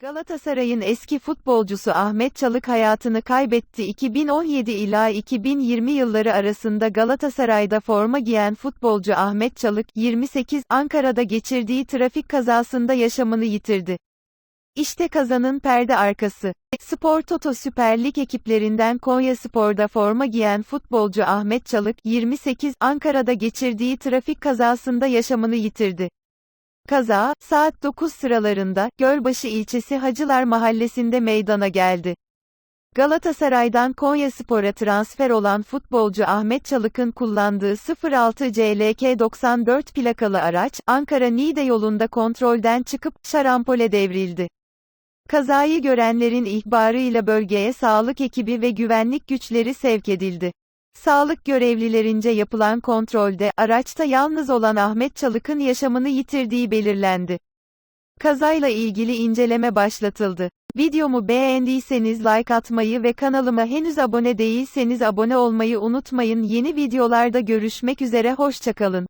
Galatasaray'ın eski futbolcusu Ahmet Çalık hayatını kaybetti. 2017 ila 2020 yılları arasında Galatasaray'da forma giyen futbolcu Ahmet Çalık, 28, Ankara'da geçirdiği trafik kazasında yaşamını yitirdi. İşte kazanın perde arkası. Spor Toto Süper Lig ekiplerinden Konyaspor'da forma giyen futbolcu Ahmet Çalık, 28, Ankara'da geçirdiği trafik kazasında yaşamını yitirdi. Kaza, saat 9 sıralarında, Gölbaşı ilçesi Hacılar Mahallesi'nde meydana geldi. Galatasaray'dan Konyaspor'a transfer olan futbolcu Ahmet Çalık'ın kullandığı 06 CLK 94 plakalı araç, Ankara-Niğde yolunda kontrolden çıkıp, şarampole devrildi. Kazayı görenlerin ihbarıyla bölgeye sağlık ekibi ve güvenlik güçleri sevk edildi. Sağlık görevlilerince yapılan kontrolde, araçta yalnız olan Ahmet Çalık'ın yaşamını yitirdiği belirlendi. Kazayla ilgili inceleme başlatıldı. Videomu beğendiyseniz like atmayı ve kanalıma henüz abone değilseniz abone olmayı unutmayın. Yeni videolarda görüşmek üzere hoşçakalın.